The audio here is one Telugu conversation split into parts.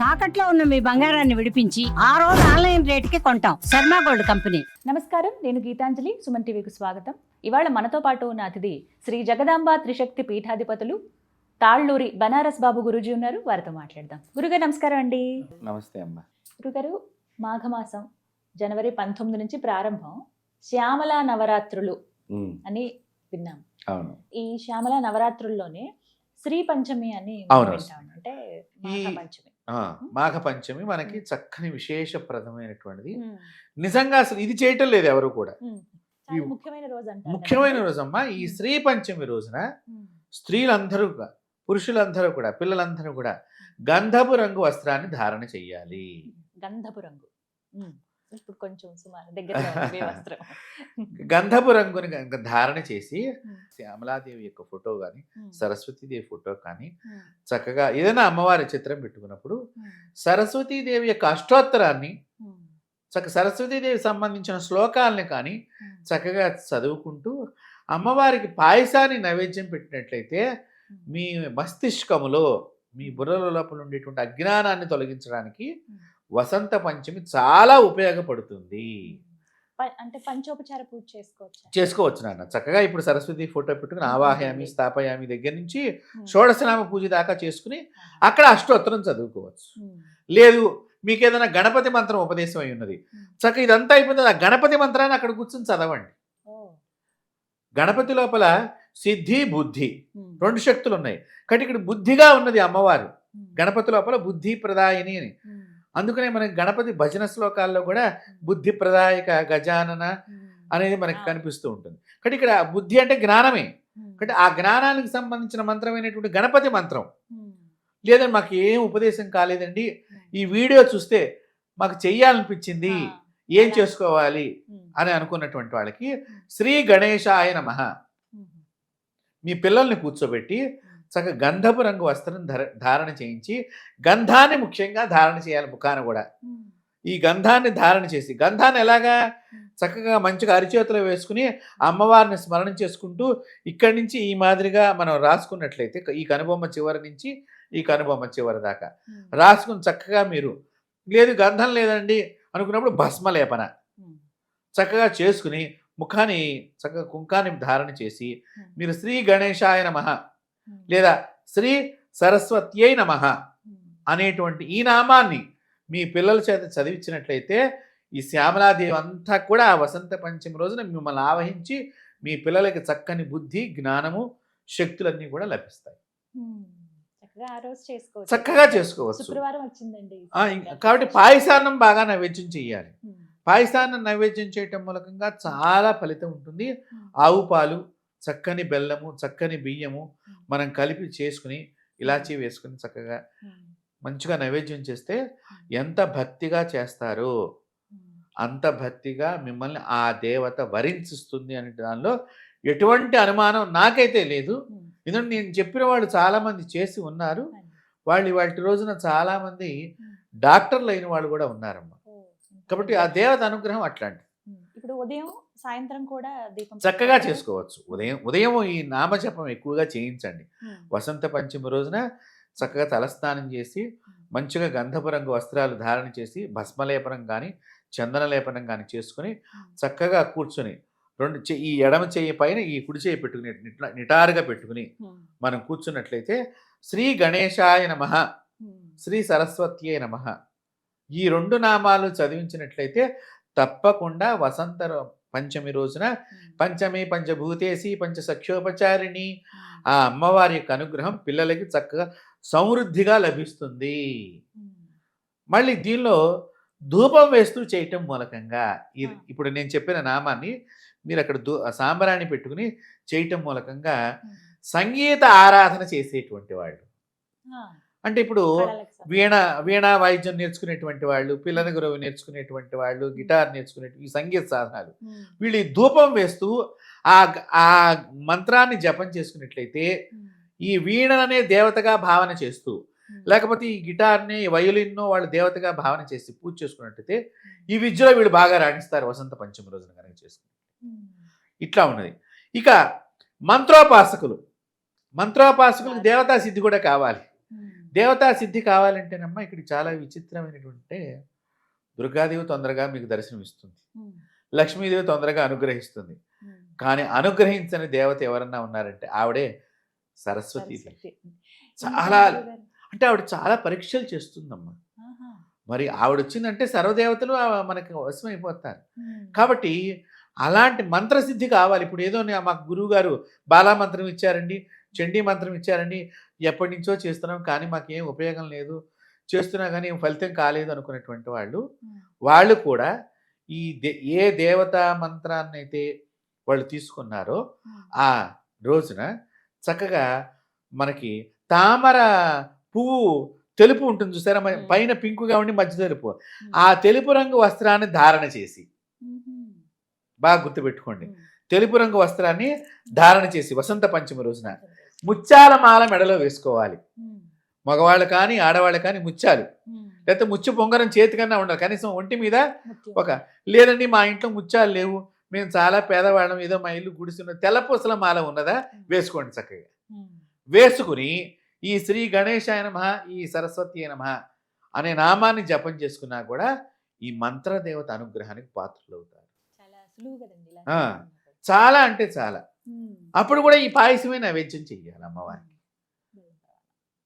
తాకట్లో ఉన్న మీ బంగారాన్ని విడిపించి ఆ రోజు ఆన్లైన్ రేటుకి కొంటాం. Sharma gold company. నమస్కారం నేను గీతాంజలి సుమన్ టీవీకి స్వాగతం. ఇవాళ మనతో పాటు ఉన్న అతిథి శ్రీ జగదాంబ త్రిశక్తి పీఠాధిపతులు తాళ్ళూరి బనారస్ బాబు గురుజీ ఉన్నారు. వారితో మాట్లాడదాం. గురుగారు నమస్కారం అండి. నమస్తే అమ్మ. గురుగారు మాఘమాసం జనవరి పంతొమ్మిది నుంచి ప్రారంభం శ్యామల నవరాత్రులు అని విన్నాం. అవును. ఈ శ్యామల నవరాత్రుల్లోనే శ్రీ పంచమి అని అంటే పంచమి. మాఘ పంచమి మనకి చక్కని విశేషప్రదమైనటువంటిది. నిజంగా అసలు ఇది చేయటం లేదు ఎవరు కూడా. ముఖ్యమైన రోజు? రోజమ్మ ఈ. శ్రీ పంచమి రోజున స్త్రీలందరూ కూడా, పురుషులందరూ కూడా పిల్లలందరూ కూడా గంధపు రంగు వస్త్రాన్ని ధారణ చెయ్యాలి. గంధపు రంగు. ఇప్పుడు కొంచెం సుమారు దగ్గర గంధపు రంగుని గ- ధారణ చేసి ఉమ్. శ్యామలాదేవి యొక్క ఫోటో కానీ సరస్వతీదేవి ఫోటో కానీ చక్కగా ఏదైనా అమ్మవారి చిత్రం పెట్టుకున్నప్పుడు సరస్వతీదేవి యొక్క అష్టోత్తరాన్ని చక్క సరస్వతీదేవి సంబంధించిన శ్లోకాలని కానీ చక్కగా చదువుకుంటూ అమ్మవారికి పాయసాన్ని నైవేద్యం పెట్టినట్లయితే. మీ మస్తిష్కములో మీ బుర్రల లోపల ఉండేటువంటి అజ్ఞానాన్ని తొలగించడానికి. వసంత పంచమి చాలా ఉపయోగపడుతుంది. అంటే పంచోపచార పూజ చేసుకోవచ్చు? చేసుకోవచ్చు నాన్న. చక్కగా ఇప్పుడు సరస్వతి ఫోటో పెట్టుకుని ఆవాహయామి స్థాపయామి దగ్గర నుంచి. షోడశనామ పూజ దాకా చేసుకుని అక్కడ అష్టోత్తరం చదువుకోవచ్చు. లేదు మీకు ఏదైనా గణపతి మంత్రం ఉపదేశం అయి ఉన్నది. చక్క ఇదంతా అయిపోతుంది ఆ గణపతి మంత్రాన్ని అక్కడ కూర్చొని చదవండి. గణపతి లోపల సిద్ధి బుద్ధి రెండు శక్తులు ఉన్నాయి కాబట్టి ఇక్కడ బుద్ధిగా ఉన్నది అమ్మవారు. గణపతి లోపల బుద్ధి ప్రదాయిని అని. అందుకనే మనకి గణపతి భజన శ్లోకాల్లో కూడా బుద్ధి ప్రదాయక గజానన ఉమ్, అనేది మనకి కనిపిస్తూ ఉంటుంది. కాబట్టి ఇక్కడ బుద్ధి అంటే జ్ఞానమే. ఉమ్, కాబట్టి ఆ జ్ఞానానికి సంబంధించిన మంత్రమైనటువంటి గణపతి మంత్రం. ఉమ్, లేదండి మాకు ఏం ఉపదేశం కాలేదండి. ఈ వీడియో చూస్తే మాకు చెయ్యాలనిపించింది. ఏం. చేసుకోవాలి? అని అనుకున్నటువంటి వాళ్ళకి శ్రీ గణేశాయ నమః. మీ పిల్లల్ని కూర్చోబెట్టి చక్కగా గంధపు రంగు వస్త్రం ధర ధారణ చేయించి గంధాన్ని ముఖ్యంగా ధారణ చేయాలి ముఖాన కూడా. ఈ గంధాన్ని ధారణ చేసి గంధాన్ని ఎలాగా చక్కగా మంచిగా అరిచేతిలో వేసుకుని అమ్మవారిని స్మరణ చేసుకుంటూ ఇక్కడి నుంచి ఈ మాదిరిగా మనం రాసుకున్నట్లయితే ఈ కనుబొమ్మ చివరి నుంచి ఈ కనుబొమ్మ చివరి దాకా. రాసుకుని చక్కగా మీరు లేదు గంధం లేదండి అనుకున్నప్పుడు భస్మలేపన. చక్కగా చేసుకుని ముఖాన్ని చక్కగా కుంకాన్ని ధారణ చేసి మీరు శ్రీ గణేశాయ నమః ఉమ్, లేదా శ్రీ సరస్వత్యై నమః ఉమ్, అనేటువంటి ఈ నామాన్ని మీ పిల్లల చేత చదివించినట్లయితే ఈ శ్యామలాదేవి అంతా కూడా వసంత పంచమి రోజున మిమ్మల్ని ఆవహించి మీ పిల్లలకి చక్కని బుద్ధి జ్ఞానము శక్తులన్నీ కూడా లభిస్తాయి. ఉమ్. చక్కగా చేసుకోవచ్చు. కాబట్టి పాయసాన్నం బాగా నైవేద్యం చేయాలి. పాయసాన్నం నైవేద్యం చేయటం మూలకంగా చాలా ఫలితం ఉంటుంది. ఆవు పాలు చక్కని బెల్లము చక్కని బియ్యము మనం కలిపి చేసుకుని ఇలాచీ వేసుకుని చక్కగా మంచిగా నైవేద్యం చేస్తే ఎంత భక్తిగా చేస్తారో అంత భక్తిగా మిమ్మల్ని ఆ దేవత వరించిస్తుంది అనే దానిలో ఎటువంటి అనుమానం నాకైతే లేదు. ఎందుకంటే నేను చెప్పిన వాళ్ళు చాలామంది చేసి ఉన్నారు. వాళ్ళు వాటి రోజున చాలామంది. డాక్టర్లు అయిన వాళ్ళు కూడా ఉన్నారమ్మా. కాబట్టి ఆ దేవత అనుగ్రహం అట్లాంటి ఉమ్, ఇప్పుడు ఉదయం సాయంత్రం కూడా దీపం చక్కగా? చేసుకోవచ్చు. ఉదయం ఉదయం ఈ నామజపం ఎక్కువగా చేయించండి. వసంత పంచమి రోజున చక్కగా తలస్నానం చేసి మంచిగా గంధపు రంగు వస్త్రాలు ధారణ చేసి భస్మలేపనం కానీ చందన లేపనం కానీ చేసుకుని చక్కగా కూర్చొని రెండు ఈ ఎడమ చెయ్యి పైన ఈ కుడి చెయ్యి పెట్టుకుని నిట- నిటారుగా పెట్టుకుని మనం కూర్చున్నట్లయితే శ్రీ గణేశాయ నమ శ్రీ సరస్వత్యే నమ. ఈ రెండు నామాలు చదివించినట్లయితే తప్పకుండా వసంత పంచమి రోజున పంచమి పంచభూతేసి పంచ సఖ్యోపచారిణి ఉమ్, ఆ. అమ్మవారి యొక్క అనుగ్రహం పిల్లలకి చక్కగా సమృద్ధిగా లభిస్తుంది. మళ్ళీ దీనిలో ధూపం వేస్తూ చేయటం మూలకంగా. ఇప్పుడు నేను చెప్పిన నామాన్ని మీరు అక్కడ ధూ సాంబ్రాణి పెట్టుకుని చేయటం మూలకంగా. సంగీత ఆరాధన చేసేటువంటి వాళ్ళు. అంటే ఇప్పుడు. వీణ వీణా వాయిద్యం నేర్చుకునేటువంటి వాళ్ళు పిల్లల గురువు నేర్చుకునేటువంటి వాళ్ళు గిటార్ నేర్చుకునే ఈ సంగీత సాధనాలు. వీళ్ళు ఈ ధూపం వేస్తూ ఆ ఆ మంత్రాన్ని జపం చేసుకున్నట్లయితే ఈ వీణనే దేవతగా భావన చేస్తూ లేకపోతే ఈ గిటార్ని వయోలిన్నో వాళ్ళు దేవతగా భావన చేసి పూజ చేసుకున్నట్టయితే ఈ విద్యలో వీళ్ళు బాగా రాణిస్తారు వసంత పంచమి రోజున కనుక చేసుకుని ఇట్లా ఉన్నది. ఇక మంత్రోపాసకులు. మంత్రోపాసకులకు దేవతా సిద్ధి కూడా కావాలి. దేవతా సిద్ధి కావాలంటేనమ్మా ఇక్కడ చాలా విచిత్రమైనటువంటి దుర్గాదేవి తొందరగా మీకు దర్శనమిస్తుంది ఉమ్, లక్ష్మీదేవి తొందరగా అనుగ్రహిస్తుంది. కానీ అనుగ్రహించని దేవత ఎవరన్నా ఉన్నారంటే ఆవిడే సరస్వతి. చాలా. అంటే ఆవిడ చాలా పరీక్షలు చేస్తుందమ్మా. మరి ఆవిడ వచ్చిందంటే సర్వదేవతలు మనకి వశమైపోతారు. కాబట్టి అలాంటి మంత్రసిద్ధి కావాలి ఇప్పుడు ఏదో మాకు గురువు గారు బాలా మంత్రం ఇచ్చారండి చండీ మంత్రం ఇచ్చారండి ఎప్పటి నుంచో చేస్తున్నాం కానీ మాకేం ఉపయోగం లేదు చేస్తున్నా కానీ ఏం ఫలితం కాలేదు అనుకునేటువంటి వాళ్ళు. వాళ్ళు కూడా ఈ దే ఏ దేవతా మంత్రాన్ని అయితే వాళ్ళు తీసుకున్నారో. ఆ రోజున చక్కగా మనకి తామర పువ్వు తెలుపు ఉంటుంది చూసారా. పైన పింకుగా ఉండి మధ్య తెలుపు. ఆ తెలుపు రంగు వస్త్రాన్ని ధారణ చేసి. బాగా గుర్తుపెట్టుకోండి. తెలుపు రంగు వస్త్రాన్ని ధారణ చేసి వసంత పంచమి రోజున ముత్యాల మాల మెడలో వేసుకోవాలి. మగవాళ్ళు కానీ ఆడవాళ్ళు కానీ ముత్యాలు. లేకపోతే ముచ్చు పొంగరం చేతికన్నా ఉండాలి కనీసం ఒంటి మీద. ఒక లేదండి మా ఇంట్లో ముత్యాలు లేవు మేము చాలా పేదవాళ్ళం ఏదో మా ఇల్లు గుడిసిన తెల్లపూసల మాల ఉన్నదా. వేసుకోండి చక్కగా. వేసుకుని ఈ శ్రీ గణేశాయ నమ ఈ సరస్వతి నమ అనే నామాన్ని జపం చేసుకున్నా కూడా ఈ మంత్రదేవత అనుగ్రహానికి పాత్రలు అవుతారు చాలా అంటే చాలా. అప్పుడు కూడా ఈ పాయసమే నైవేద్యం చెయ్యాలి అమ్మవారికి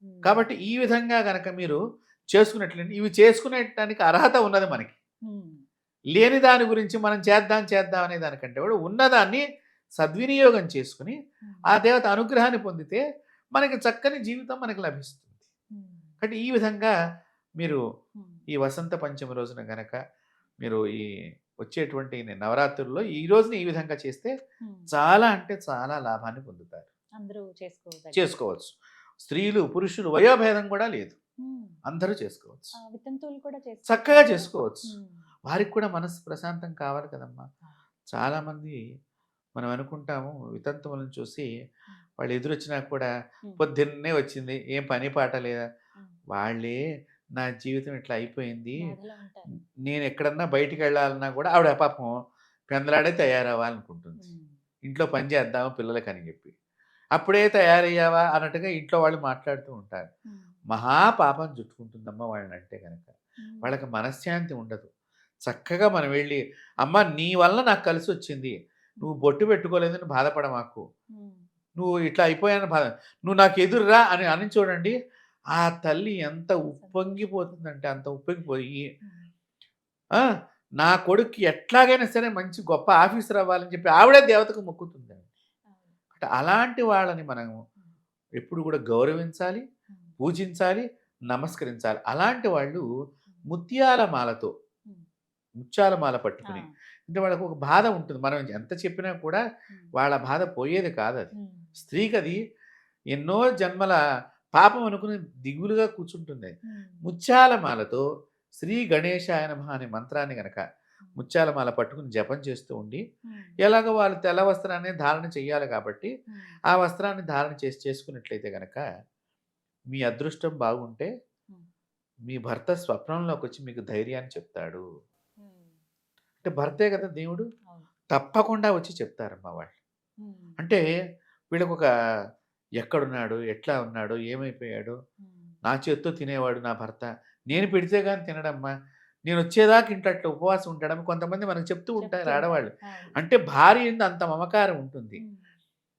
ఉమ్. కాబట్టి ఈ విధంగా గనక మీరు చేసుకున్నట్లయితే ఇవి చేసుకునేటానికి అర్హత ఉన్నది మనకి ఉమ్. లేని దాని గురించి మనం చేద్దాం చేద్దాం అనే దానికంటే కూడా ఉన్నదాన్ని సద్వినియోగం చేసుకుని. ఆ దేవత అనుగ్రహాన్ని పొందితే మనకి చక్కని జీవితం మనకి లభిస్తుంది. కాబట్టి ఈ విధంగా మీరు. ఈ వసంత పంచమి రోజున గనక మీరు ఈ వచ్చేటువంటి నవరాత్రుల్లో ఈ రోజున ఈ విధంగా చేస్తే. చాలా అంటే చాలా లాభాన్ని పొందుతారు. అందరూ చేసుకోవచ్చు చేసుకోవచ్చు. స్త్రీలు పురుషులు వయోభేదం కూడా లేదు. అందరూ చేసుకోవచ్చు. వితంతువులు కూడా చేసుకోవచ్చు. చక్కగా చేసుకోవచ్చు. వారికి కూడా మనసు ప్రశాంతం కావాలి కదమ్మా. చాలామంది మనం అనుకుంటాము వితంతువులను చూసి వాళ్ళు ఎదురొచ్చినా కూడా. పొద్దున్నే వచ్చింది ఏం పని పాట లేదా. వాళ్ళే నా జీవితం ఇట్లా అయిపోయింది. నేను ఎక్కడన్నా బయటికి వెళ్ళాలన్నా కూడా ఆవిడ పాపం పెందలాడే తయారవ్వాలనుకుంటుంది. ఇంట్లో పని చేద్దాము పిల్లలకి అని చెప్పి. అప్పుడే తయారయ్యావా అన్నట్టుగా ఇంట్లో వాళ్ళు మాట్లాడుతూ ఉంటారు. మహా పాపం చుట్టుకుంటుందమ్మా వాళ్ళని అంటే కనుక. వాళ్ళకి మనశ్శాంతి ఉండదు. చక్కగా మనం వెళ్ళి అమ్మ నీ వల్ల నాకు కలిసి వచ్చింది. నువ్వు బొట్టు పెట్టుకోలేదని బాధపడ మాకు. నువ్వు ఇట్లా అయిపోయాను బాధ నువ్వు నాకు ఎదురురా అని అని చూడండి. ఆ తల్లి ఎంత ఉప్పొంగిపోతుందంటే అంత ఉప్పొంగిపోయి నా కొడుక్కి ఎట్లాగైనా సరే మంచి గొప్ప ఆఫీసర్ అవ్వాలని చెప్పి ఆవిడే దేవతకు మొక్కుతుంది. అంటే అలాంటి వాళ్ళని మనం ఎప్పుడు కూడా గౌరవించాలి. పూజించాలి నమస్కరించాలి అలాంటి వాళ్ళు ముత్యాల మాలతో. ముత్యాల మాల పట్టుకుని. అంటే వాళ్ళకు ఒక బాధ ఉంటుంది మనం ఎంత చెప్పినా కూడా. వాళ్ళ బాధ పోయేది కాదు అది. స్త్రీకి అది ఎన్నో జన్మల పాపం అనుకుని దిగులుగా కూర్చుంటుంది ఉమ్. ముత్యాల మాలతో శ్రీ గణేశాయ నమః అనే మంత్రాన్ని గనక ముత్యాల మాల పట్టుకుని జపం చేస్తూ ఉండి. ఎలాగో వాళ్ళు తెల్ల వస్త్రాన్ని ధారణ చేయాలి కాబట్టి. ఆ వస్త్రాన్ని ధారణ చేసి చేసుకున్నట్లయితే గనక మీ అదృష్టం బాగుంటే. మీ భర్త స్వప్నంలోకి వచ్చి మీకు ధైర్యాన్ని చెప్తాడు. అంటే భర్తే కదా దేవుడు. తప్పకుండా వచ్చి చెప్తారమ్మా వాళ్ళు. అంటే వీళ్ళకు ఒక ఎక్కడున్నాడు ఎట్లా ఉన్నాడు ఏమైపోయాడు. నా చేత్తో తినేవాడు నా భర్త నేను పెడితే కానీ తినడమ్మా నేను వచ్చేదాకా ఇంట్లో అట్లా ఉపవాసం ఉంటాడమ్మ కొంతమంది మనకు చెప్తూ ఉంటారు ఆడవాళ్ళు. అంటే భార్య అంత మమకారం ఉంటుంది.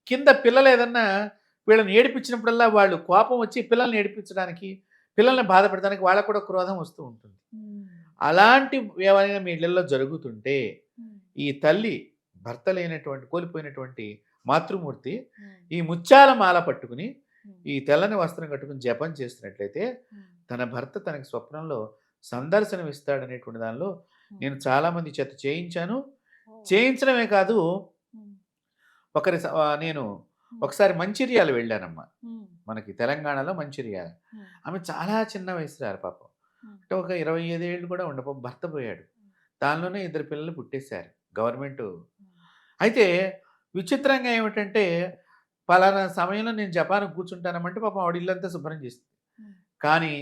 కింద పిల్లలు ఏదన్నా వీళ్ళని ఏడిపించినప్పుడల్లా వాళ్ళు కోపం వచ్చి పిల్లల్ని ఏడిపించడానికి పిల్లల్ని బాధ పెడతానికి వాళ్ళకు కూడా క్రోధం వస్తూ ఉంటుంది. అలాంటి ఏమైనా మీ ఇళ్ళల్లో జరుగుతుంటే. ఈ తల్లి భర్త లేనటువంటి కోల్పోయినటువంటి మాతృమూర్తి. ఈ ముత్యాల మాల పట్టుకుని. ఈ తెల్లని వస్త్రం కట్టుకుని జపం చేస్తున్నట్లయితే. తన భర్త తనకి స్వప్నంలో సందర్శనం ఇస్తాడనేటువంటి దానిలో. నేను చాలా మంది చేత చేయించాను. చేయించడమే కాదు. ఒకరి నేను ఒకసారి మంచిర్యాల వెళ్ళానమ్మా. మనకి తెలంగాణలో మంచిర్యాల. ఆమె చాలా చిన్న వయసురారు పాపం. అంటే ఒక ఇరవై ఐదేళ్ళు కూడా ఉండ పాపం భర్త పోయాడు దానిలోనే ఇద్దరు పిల్లలు పుట్టేశారు గవర్నమెంట్. అయితే విచిత్రంగా ఏమిటంటే పలానా సమయంలో నేను జపాన్ కూర్చుంటానమంటే పాపం ఆవిడ ఇల్లంతా శుభ్రం చేస్తుంది ఉమ్. కానీ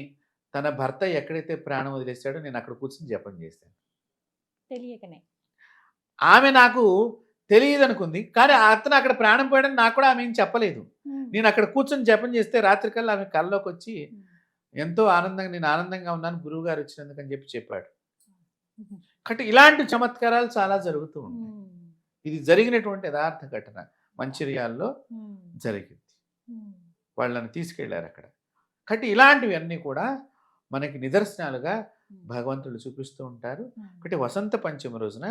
తన భర్త ఎక్కడైతే ప్రాణం వదిలేశాడో నేను అక్కడ కూర్చుని జపం చేశాను. తెలియకనే. ఆమె నాకు తెలియదు అనుకుంది కానీ అతను అక్కడ ప్రాణం పోయాడని నాకు కూడా ఆమె ఏం చెప్పలేదు. నేను అక్కడ కూర్చొని జపం చేస్తే రాత్రికల్లా ఆమె కల్లోకి వచ్చి. ఎంతో ఆనందంగా నేను ఆనందంగా ఉన్నాను గురువు గారు వచ్చినందుకు అని చెప్పి చెప్పాడు. కాబట్టి ఇలాంటి చమత్కారాలు చాలా జరుగుతూ ఉంటాయి. ఇది జరిగినటువంటి యథార్థ ఘటన మంచిర్యాల్లో జరిగింది. వాళ్ళని తీసుకెళ్ళారు అక్కడ. కాబట్టి ఇలాంటివన్నీ కూడా మనకి నిదర్శనాలుగా భగవంతుడు చూపిస్తూ ఉంటారు. ఒకటి వసంత పంచమి రోజున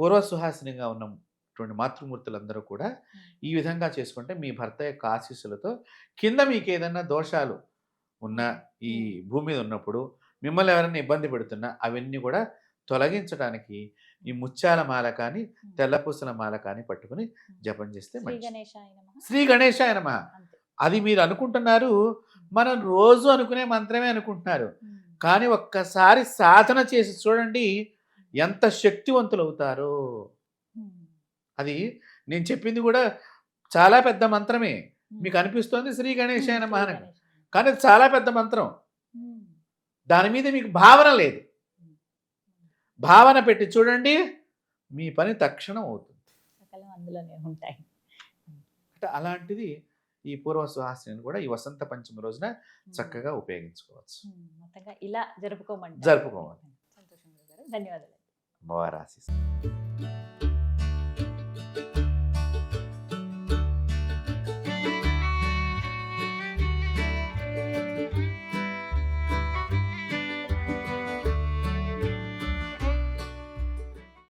పూర్వ సుహాసినిగా ఉన్నటువంటి మాతృమూర్తులందరూ కూడా ఈ విధంగా చేసుకుంటే మీ భర్త యొక్క ఆశీస్సులతో కింద మీకు ఏదైనా దోషాలు ఉన్న ఈ భూమి మీద ఉన్నప్పుడు మిమ్మల్ని ఎవరైనా ఇబ్బంది పెడుతున్నా అవన్నీ కూడా తొలగించడానికి ఈ ముత్యాల మాల కానీ తెల్లపూసల మాల కానీ పట్టుకుని జపం చేస్తే శ్రీ గణేశాయ నమః. అది మీరు అనుకుంటున్నారు మనం రోజు అనుకునే మంత్రమే అనుకుంటున్నారు. కానీ ఒక్కసారి సాధన చేసి చూడండి ఎంత శక్తివంతులు అవుతారో. అది నేను చెప్పింది కూడా చాలా పెద్ద మంత్రమే. మీకు అనిపిస్తోంది శ్రీ అని. శ్రీ గణేశాయ. కానీ అది చాలా పెద్ద మంత్రం. దాని మీద మీకు భావన లేదు భావన పెట్టి చూడండి మీ పని తక్షణం అవుతుంది. అందులోనే ఉంటాయి. అంటే అలాంటిది ఈ పూర్వ సుహాసిని కూడా ఈ వసంత పంచమి రోజున చక్కగా ఉపయోగించుకోవచ్చు. మొత్తంగా ఇలా జరుపుకోమంటారు. జరుపుకోవాలి. ధన్యవాదాలు.